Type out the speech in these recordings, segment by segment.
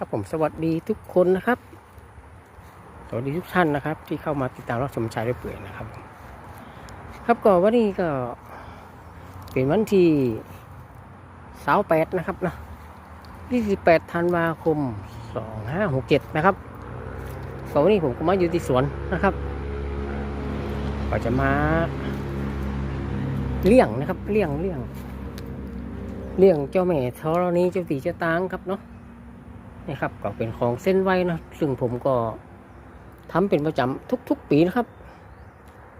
ครับผมสวัสดีทุกคนนะครับ สวัสดีทุกท่านนะครับ ที่เข้ามาติดตามรับชมชายด้วยเปลือยนะครับ ครับก็วันนี้ก็เป็นวันที่สาวแปดนะครับนะที่สิบแปดธันวาคมสองห้าหกเจ็ดนะครับก็วันนี้ผมก็มาอยู่ที่สวนนะครับ ก็จะมาเลี้ยงนะครับเลี้ยงเลี้ยงเลี้ยงเจ้าแม่ธรณีเจ้าตีเจ้าตางครับเนาะ นี่ครับก็เป็นของเส้นไหวนะซึ่งผมก็ทำเป็นประจำทุก ๆ ปีนะครับ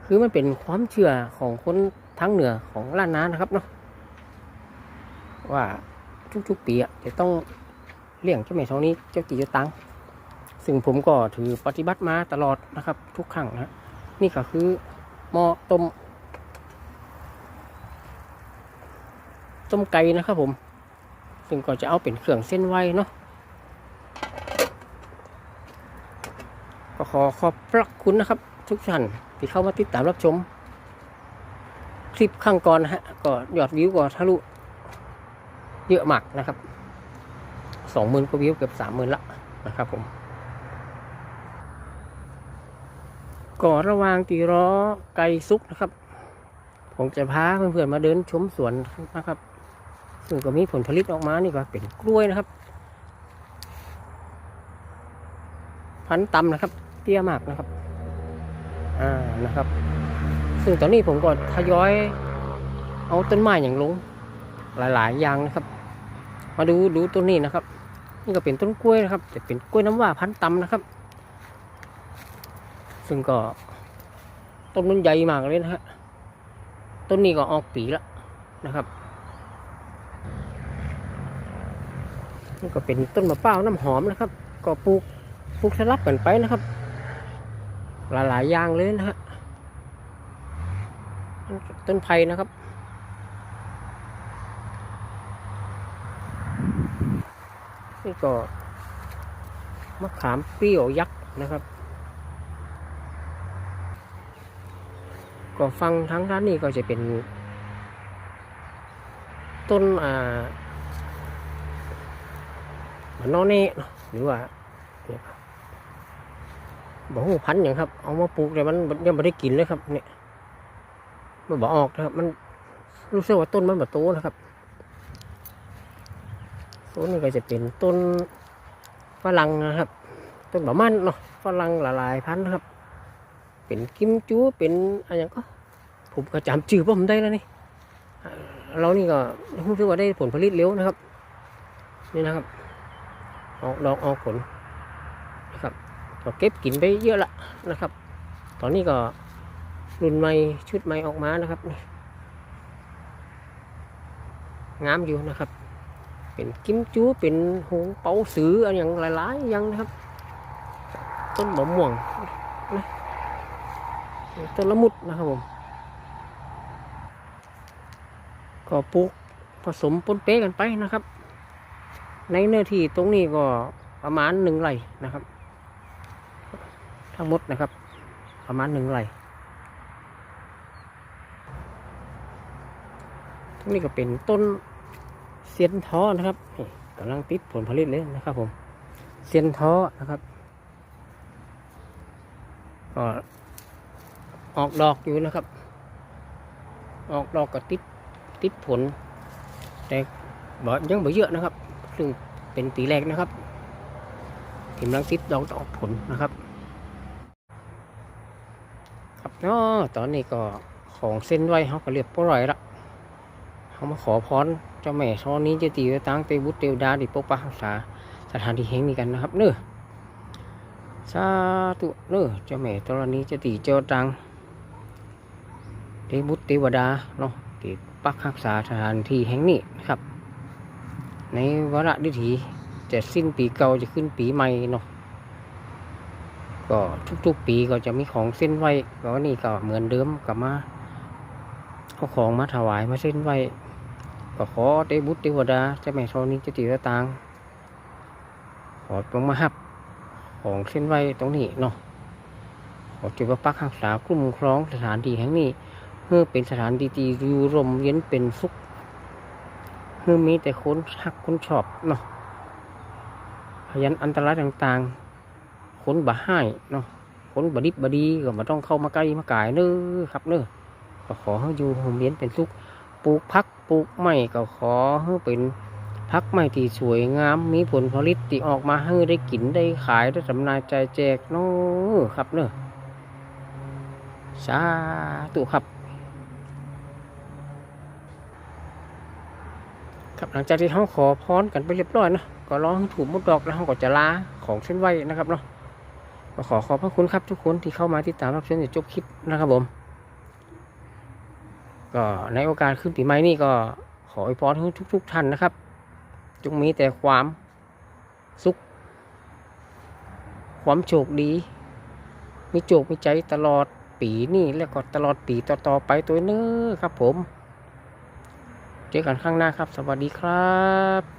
คือมันเป็นความเชื่อของคนทั้งเหนือของล้านนานะครับเนาะว่าทุกๆปีอะจะต้องเลี้ยงเจ้าแม่ทองนี้เจ้าจีเจ้าตังซึ่งผมก็ถือปฏิบัติมาตลอดนะครับ ทุกครั้งนะนี่ก็คือหม้อต้มต้มไก่นะครับผม ซึ่งก็จะเอาเป็นเครื่องเส้นไหวเนาะ ก็ข อขอบพระคุณนะครับ ทุกท่านที่เข้ามาติดตามรับชม คลิปข้างก่อนนะฮะก็ยอดวิวก็ทะลุเยอะมากนะครับสองหมื่นกว่าวิวเกือบสามหมื่นละนะครับผมก็ระวางตีร้อไก่ซุกนะครับ ผมจะพาเพื่อนๆมาเดินชมสวนนะครับซึ่งก็มีผลผลิตออกมานี่ก็เป็นกล้วยนะครับ พันต่ำนะครับ ตี้ยมากนะครับ อ่านะครับ ซึ่งตอนนี้ผมก็ทยอย เอาต้นไม้อย่างลง หลายๆ อย่างนะครับ มาดูดูต้นนี้นะครับ นี่ก็เป็นต้นกล้วยนะครับแต่เป็นกล้วยน้ำว้าพันต่ำนะครับ ซึ่งก็ต้นมันใหญ่มากเลยนะฮะต้นนี้ก็ออกปีแล้วนะครับนี่ก็เป็นต้นมะพร้าวน้ำหอมนะครับ ก็ปลูกปลูกสลับกันไปนะครับ หลายๆอย่างเลยนะฮะต้นไผ่นะครับ นี่ก็มะขามเปรี้ยวยักษ์นะครับ ก็ฟังทั้งด้านนี้ก็จะเป็น ต้นอ่านนอเน่เนะหรือว่า บอกหูพันอย่างครับ เอามาปลูกแต่มันยังไม่ได้กินเลยครับ เนี่ยมันบอกออกนะครับ มันรู้สึกว่าต้นมันแบบโตนะครับต้นนี้ก็จะเป็นต้นฝรั่งนะครับ ต้นบะมันเนาะฝรั่งหลายพันนะครับ เป็นกิมจูเป็นอะไรอย่างก็ผมก็จำชื่อผมได้แล้วนี่อ่าเรานี่ก็รู้สึกว่าได้ผลผลิตเร็วนะครับ นี่นะครับ ออกดอกออกผลนะครับ ก็เก็บกินไปเยอะละนะครับ ตอนนี้ก็รุ่นใหม่ชุดใหม่ออกมานะครับนี่งามอยู่นะครับ เป็นกิมจูเป็นหงเปาสืออะไรอย่างหลายๆอย่างนะครับ ต้นมะม่วงนะต้นละมุดนะครับผมก็ปลูกผสมปนเปกันไปนะครับ ในเนื้อที่ตรงนี้ก็ประมาณหนึ่งไร่นะครับ ทั้งหมดนะครับ ประมาณหนึ่งไร่ตรงนี้ก็เป็นต้นเซียนท้อนะครับกำลังติดผลผลิตเลยนะครับ ผมเซียนท้อนะครับก็ออกดอกอยู่นะครับ ออกดอกก็ติดติดผล แต่บ่ยังไม่เยอะนะครับ ซึ่งเป็นปีแรกนะครับกำลังติดดอกออกผลนะครับ เนาะตอนนี้ก็ของเส้นไหวเขาก็เรียบร้อยละเขามาขอพรเจ้าแม่ช้อนนี้จะตีไว้ตั้งเตวุฒเตวดาดิปกปักรักษาสถานที่แห่งนี้กันนะครับเนื้อสาธุเนื้อเจ้าแม่ตอนนี้จะตีเจ้าตังเตวุฒเทวดาเนาะติปักรักษาสถานที่แห่งนี้นะครับ ในวาระดิถีจะสิ้นปีเก่าจะขึ้นปีใหม่เนาะ ก็ทุกๆปีก็จะมีของเส้นไหวก็นี่ก็เหมือนเดิมกลับมาเอาของมาถวายมาเส้นไหวก็ขอเตบุตรเทวดาเจ้าแม่ธรณีเจาติวตางขอลงมาหับ ของเส้นไหวตรงนี้เนาะขอจุดปักรักษาคุ้มครองสถานที่แห่งนี้เพื่อเป็นสถานที่ที่อยู่ร่มเย็นเป็นสุขเพื่อมีแต่คนหักคนชอบเนาะพยันอันตรายต่างๆ นบ่ให้เนาะคนบดิบบดีก็มาต้องเข้ามาใกล้มาไก่เน้อครับเน้อก็ขอให้อยู่โรงเรียนเป็นสุขปลูกพักปลูกไม้ก็ขอให้เป็นพักไม้ที่สวยงาม มีผลผลิตที่ออกมาให้ได้กินได้ขายได้จำหน่ายใจแจกเน้อครับเน้อสาธุครับครับหลังจากที่เขาขอพรกันไปเรียบร้อยเนาะก็ร้องถูกมุดดอกแล้วเขาก็จะลาของเส้นไหวนะครับเนาะ ก็ขอขอบพระคุณครับทุกคนที่เข้ามาติดตามรับชมจนจบคลิปนะครับผม ก็ในโอกาสขึ้นปีใหม่นี่ก็ขออวยพรให้ทุก ๆท่านนะครับ จงมีแต่ความสุข ความโชคดี มีโจกมีใจตลอดปีนี้แล้วก็ตลอดปีต่อๆไปตัวเนื้อครับผม เจอกันข้างหน้าครับ สวัสดีครับ